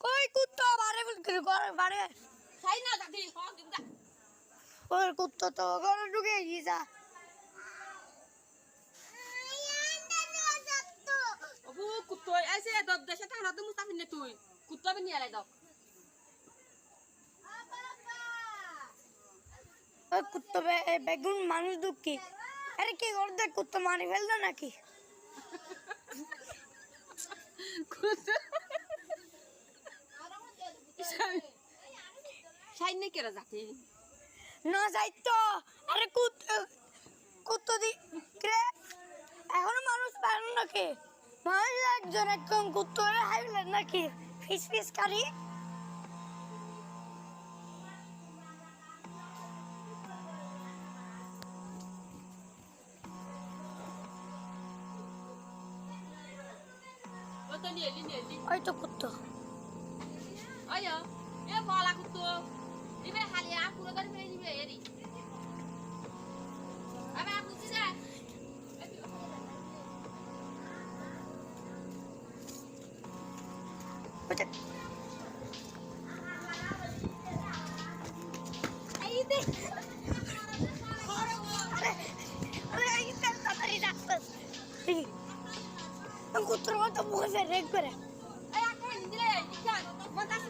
কই কুত্তা বারে বারে খাই না দাদি ওই কুত্তা তো ঘরে ঢুকে গিয়েছা। অবু কুত্তো আইছে দব দেশে থানা তো মুস্তাফিন নে তুই। কুত্তো be নিয়ে লাই দাও। ওই কুত্তা বে- এ বেগুন মানুষ দুঃখী। আরে কি করতে কুত্তা মারি ফেলতো নাকি কুত্তো নে কেরা জাতি না যাইতো। আরে কুত্তা কুত্তা দি কে? এখনও মানুষ পারে নাকি? মানুষ একজন একজন কুত্তা হাইলেন নাকি? ফিস ফিস কারি ও তো নিয়ে লি নিয়ে লি ওই তো কুত্তা ayo e bola kutu ibe hali aku lo dari ini ibe yeri apa aku sih sih ওই যে এই দে আরে আরে eh. Eh.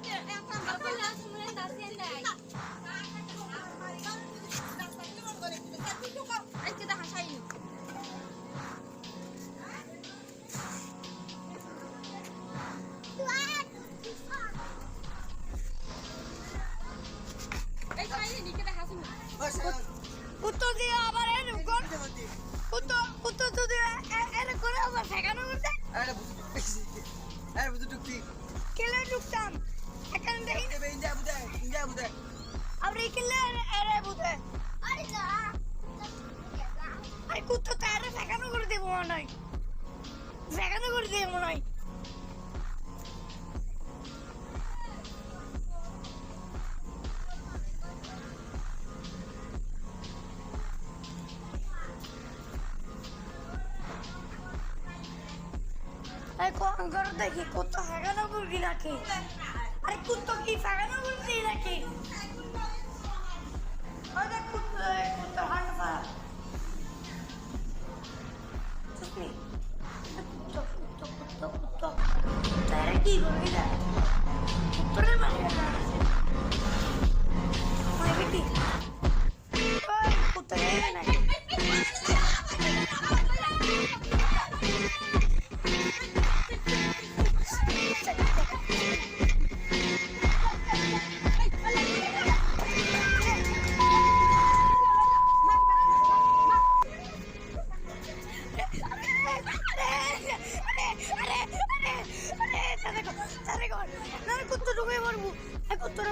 কুত্তো দিয়ে মনে হয় দেখি কুত্তো ফেকানো করবি নাকি? আরে কুত্তো কি ফেকানো করবি নাকি? তারা কি করবি না কুত্তরে মারি না ওই বেটি ওই কুত্তো রে নাকি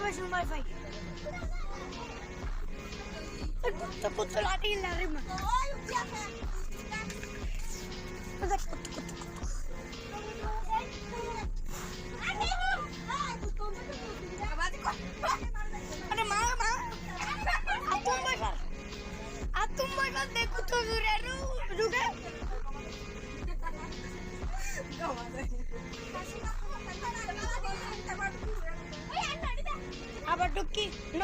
কুত্তরা বেশি মার পাই কুত্তো কুত্তো লাঠি লারি মা দেখ কুত্তো কুত্তো আরে মা মা আতুম বইফার আতুম বইফার দেখ কুত্তো দূরে ঢুকে আবার ঢুকি ন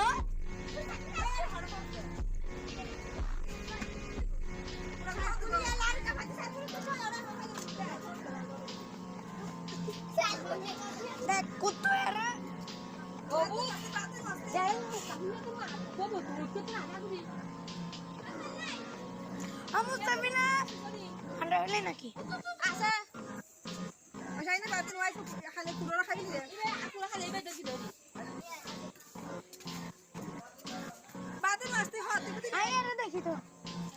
দেখ কুত্তো এরা Bobo, tuh kita ada di. আমু চাবি না ঠান্ডা হলে নাকি Asa. Masya ini batin wajib hanya kurang kali ya. Ibe aku lah kali 不记得